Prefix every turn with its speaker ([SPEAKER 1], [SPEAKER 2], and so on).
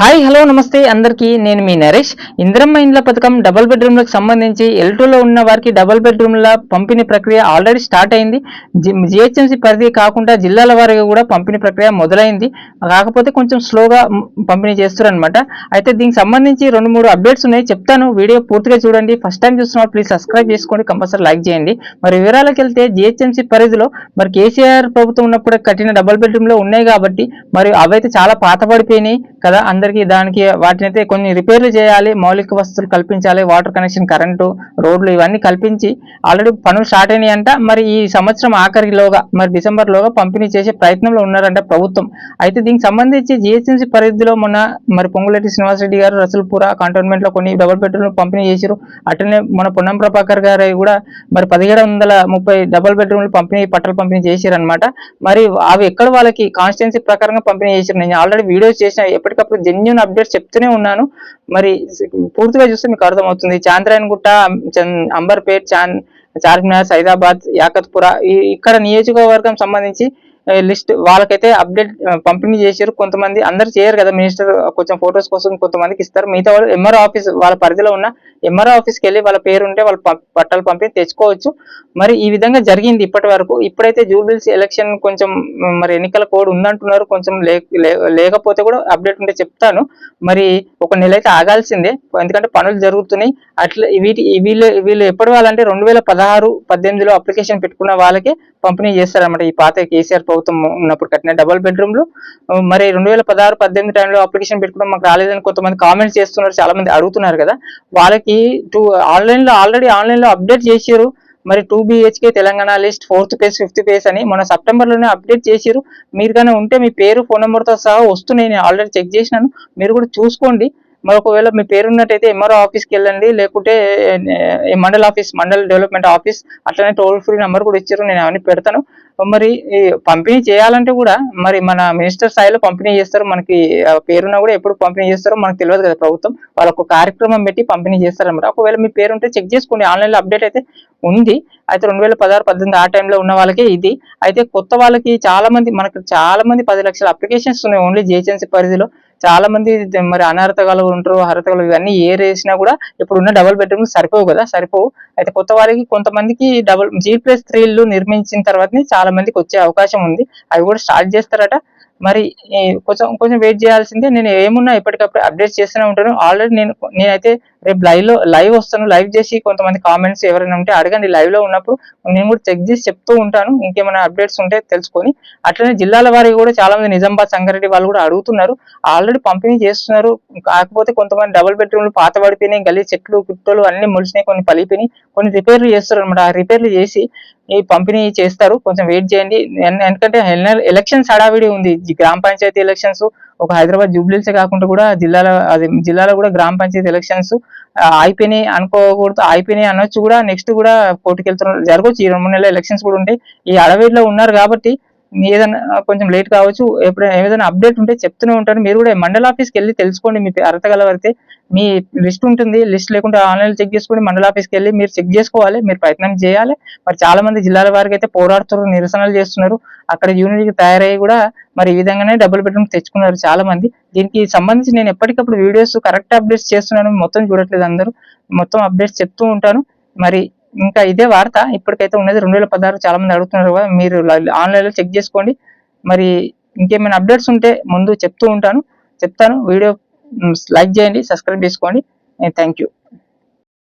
[SPEAKER 1] Hi hello నమస్తే అందరికీ. నేను మీ నరేష్. ఇంద్రమ్మ ఇండ్ల పథకం డబుల్ బెడ్రూమ్లకు సంబంధించి ఎల్టూలో ఉన్న వారికి డబుల్ బెడ్రూమ్ల పంపిణీ ప్రక్రియ ఆల్రెడీ స్టార్ట్ అయింది. జిహెచ్ఎంసీ పరిధి కాకుండా జిల్లాల వారికి కూడా పంపిణీ ప్రక్రియ మొదలైంది. కాకపోతే కొంచెం స్లోగా పంపిణీ చేస్తారు అనమాట అయితే దీనికి సంబంధించి రెండు మూడు అప్డేట్స్ ఉన్నాయి. చెప్తాను. వీడియో పూర్తిగా చూడండి. ఫస్ట్ టైం చూస్తున్నారు ప్లీజ్ సబ్స్క్రైబ్ చేసుకోండి. కంపల్సరీ లైక్ చేయండి. మరి వివరాలకు వెళ్తే జిహెచ్ఎంసీ పరిధిలో మరి కేసీఆర్ ప్రభుత్వం ఉన్నప్పుడు కట్టిన డబుల్ బెడ్రూమ్లో ఉన్నాయి కాబట్టి మరి అవైతే చాలా పాతపడిపోయినాయి కదా. అందరికీ దానికి వాటిని అయితే కొన్ని రిపేర్లు చేయాలి మౌలిక వసతులు కల్పించాలి వాటర్ కనెక్షన్ కరెంటు రోడ్లు ఇవన్నీ కల్పించి ఆల్రెడీ పనులు స్టార్ట్ అయినాయంట. మరి ఈ సంవత్సరం ఆఖరిలోగా మరి డిసెంబర్ లోగా పంపిణీ చేసే ప్రయత్నంలో ఉన్నారంట ప్రభుత్వం. అయితే దీనికి సంబంధించి జిహెచ్ఎంసీ పరిధిలో మొన్న మరి పొంగులేటి శ్రీనివాసరెడ్డి గారు రసల్పుర కంటోన్మెంట్లో కొన్ని డబుల్ బెడ్రూమ్ పంపిణీ చేశారు. అట్లనే మన పొన్నం ప్రభాకర్ గారు కూడా మరి పదిహేడు వందల ముప్పై డబుల్ బెడ్రూమ్లు పంపిణీ పట్టలు పంపిణీ చేశారు అనమాట మరి అవి ఎక్కడ వాళ్ళకి కాన్స్టిట్యున్సీ ప్రకారంగా పంపిణీ చేశారు? నేను ఆల్రెడీ వీడియోస్ చేసిన ఎప్పటికప్పుడు జెన్యున్ అప్డేట్స్ చెప్తూనే ఉన్నాను. మరి పూర్తిగా చూస్తే మీకు అర్థమవుతుంది. చాంద్రాయన్ గుట్ట అంబర్పేట్ చాన్ చార్మినార్ సైదాబాద్ యాకత్పుర ఈ- ఇక్కడ నియోజకవర్గం సంబంధించి లిస్ట్ వాళ్ళకైతే అప్డేట్ పంపిణీ చేశారు. కొంతమంది అందరు చేయరు కదా మినిస్టర్ కొంచెం ఫొటోస్ కోసం కొంతమందికి ఇస్తారు. మిగతా వాళ్ళు ఎంఆర్ఓ ఆఫీస్ వాళ్ళ పరిధిలో ఉన్న ఎంఆర్ఓ ఆఫీస్కి వెళ్ళి వాళ్ళ పేరు ఉంటే వాళ్ళ పట్టాలు పంపిణీ తెచ్చుకోవచ్చు. మరి ఈ విధంగా జరిగింది ఇప్పటి వరకు. ఇప్పుడైతే జూబిల్స్ ఎలక్షన్ కొంచెం మరి ఎన్నికల కోడ్ ఉందంటున్నారు. కొంచెం లే- లేకపోతే కూడా అప్డేట్ ఉంటే చెప్తాను. మరి ఒక నెల అయితే ఆగాల్సిందే. ఎందుకంటే పనులు జరుగుతున్నాయి. అట్లా వీటి వీళ్ళు వీళ్ళు ఎప్పటి వాళ్ళంటే రెండు వేల పదహారు పద్దెనిమిదిలో అప్లికేషన్ పెట్టుకున్న వాళ్ళకే పంపిణీ చేస్తారన్నమాట ఈ పాత కేసీఆర్ ప్రభుత్వం ఉన్నప్పుడు కట్టిన డబుల్ బెడ్రూమ్లు మరి రెండు వేల పదహారు పద్దెనిమిది టైంలో అప్లికేషన్ పెట్టుకోవడం మాకు రాలేదని కొంతమంది కామెంట్స్ చేస్తున్నారు చాలా మంది అడుగుతున్నారు కదా. వాళ్ళకి టూ ఆన్లైన్లో ఆల్రెడీ ఆన్లైన్లో అప్డేట్ చేసారు మరి two BHK Telangana list fourth page fifth page అని మన సెప్టెంబర్లోనే అప్డేట్ చేసారు మీరు కానీ ఉంటే మీ పేరు ఫోన్ నెంబర్తో సహా వస్తున్నాయి నేను ఆల్రెడీ చెక్ చేసినాను. మీరు కూడా చూసుకోండి. మరి ఒకవేళ మీ పేరు ఉన్నట్టయితే ఎంఆర్ఓ ఆఫీస్కి వెళ్ళండి లేకుంటే mandal office mandal development office అట్లనే టోల్ ఫ్రీ నెంబర్ కూడా ఇచ్చారు నేను అవన్నీ పెడతాను. మరి ఈ పంపిణీ చేయాలంటే కూడా మరి మన మినిస్టర్ స్థాయిలో పంపిణీ చేస్తారు. మనకి ఆ పేరున్నా కూడా ఎప్పుడు పంపిణీ చేస్తారో మనకు తెలియదు కదా ప్రభుత్వం. వాళ్ళ ఒక కార్యక్రమం పెట్టి పంపిణీ చేస్తారనమాట ఒకవేళ మీ పేరు ఉంటే చెక్ చేసుకోండి. ఆన్లైన్లో అప్డేట్ అయితే ఉంది. అయితే రెండు వేల పదహారు పద్దెనిమిది ఆ టైంలో ఉన్న వాళ్ళకే ఇది. అయితే కొత్త వాళ్ళకి చాలా మంది మనకు చాలా మంది పది లక్షల అప్లికేషన్స్ ఉన్నాయి. ఓన్లీ జిహెచ్ఎంసీ పరిధిలో చాలా మంది మరి మరి అనర్హతగాలు ఉంటారు అర్హతగాలు ఇవన్నీ ఏ వేసినా కూడా ఇప్పుడు ఉన్న డబుల్ బెడ్రూమ్ సరిపోవు కదా సరిపోవు. అయితే కొత్త వాళ్ళకి కొంతమందికి డబుల్ జీ ప్లస్ త్రీ ఇల్లు నిర్మించిన తర్వాతనే చాలా మందికి వచ్చే అవకాశం ఉంది. అవి కూడా స్టార్ట్ చేస్తారట. మరి కొంచెం కొంచెం వెయిట్ చేయాల్సిందే. నేను ఏమున్నా ఎప్పటికప్పుడు అప్డేట్ చేస్తూనే ఉంటాను. ఆల్రెడీ నేను నేనైతే రేపు లైవ్లో లైవ్ వస్తాను లైవ్ చేసి కొంతమంది కామెంట్స్ ఎవరైనా ఉంటే అడగండి. లైవ్లో ఉన్నప్పుడు నేను కూడా చెక్ చేసి చెప్తూ ఉంటాను. ఇంకేమైనా అప్డేట్స్ ఉంటే తెలుసుకొని. అట్లనే జిల్లాల వారికి కూడా చాలా మంది నిజామాబాద్ సంగారెడ్డి వాళ్ళు కూడా అడుగుతున్నారు. ఆల్రెడీ పంపిణీ చేస్తున్నారు. కాకపోతే కొంతమంది డబుల్ బెడ్రూమ్లు పాత పడిపోయినాయి. గల్లీ చెట్లు కుట్టలు అన్ని మొలిచినాయి. కొన్ని పలిపోయినాయి. కొన్ని రిపేర్లు చేస్తారు అనమాట ఆ రిపేర్లు చేసి ఈ పంపిణీ చేస్తారు. కొంచెం వెయిట్ చేయండి. ఎందుకంటే ఎలక్షన్స్ హడావిడి ఉంది. గ్రామ పంచాయతీ ఎలక్షన్స్ ఒక హైదరాబాద్ జూబ్లీసే కాకుండా కూడా జిల్లాలో అది జిల్లాలో కూడా గ్రామ పంచాయతీ ఎలక్షన్స్ అయిపోయినాయి అనుకోకూడదు అయిపోయినాయి అనొచ్చు కూడా నెక్స్ట్ కూడా పోటీకి వెళ్తున్నారు జరగవచ్చు ఈ రెండు మూడు నెలల ఎలక్షన్స్ కూడా ఉంటాయి. ఈ అడవిలో ఉన్నారు కాబట్టి ఏదైనా కొంచెం లేట్ కావచ్చు ఎప్పుడైనా ఏదైనా అప్డేట్ ఉంటే చెప్తూనే ఉంటాను. మీరు కూడా మండల ఆఫీస్కి వెళ్ళి తెలుసుకోండి మీ అర్హత గలవరితే మీ లిస్ట్ ఉంటుంది లిస్ట్ లేకుండా ఆన్లైన్ చెక్ చేసుకొని మండల ఆఫీస్కి వెళ్ళి మీరు చెక్ చేసుకోవాలి మీరు ప్రయత్నం చేయాలి. మరి చాలా మంది జిల్లాల వారికి అయితే పోరాడుతున్నారు నిరసనలు చేస్తున్నారు. అక్కడ యూనిట్కి తయారయ్యి కూడా మరి ఈ విధంగానే డబ్బులు పెట్టడం తెచ్చుకున్నారు చాలా మంది దీనికి సంబంధించి నేను ఎప్పటికప్పుడు వీడియోస్ కరెక్ట్ అప్డేట్స్ చేస్తున్నాను. మొత్తం చూడట్లేదు అందరూ. మొత్తం అప్డేట్స్ చెప్తూ ఉంటాను. మరి ఇంకా ఇదే వార్త. ఇప్పటికైతే ఉన్నది రెండు వేల పదహారు చాలా మంది అడుగుతున్నారు కదా మీరు ఆన్లైన్లో చెక్ చేసుకోండి. మరి ఇంకేమైనా అప్డేట్స్ ఉంటే ముందు చెప్తూ ఉంటాను. చెప్తాను. వీడియో లైక్ చేయండి సబ్స్క్రైబ్ చేసుకోండి. Thank you.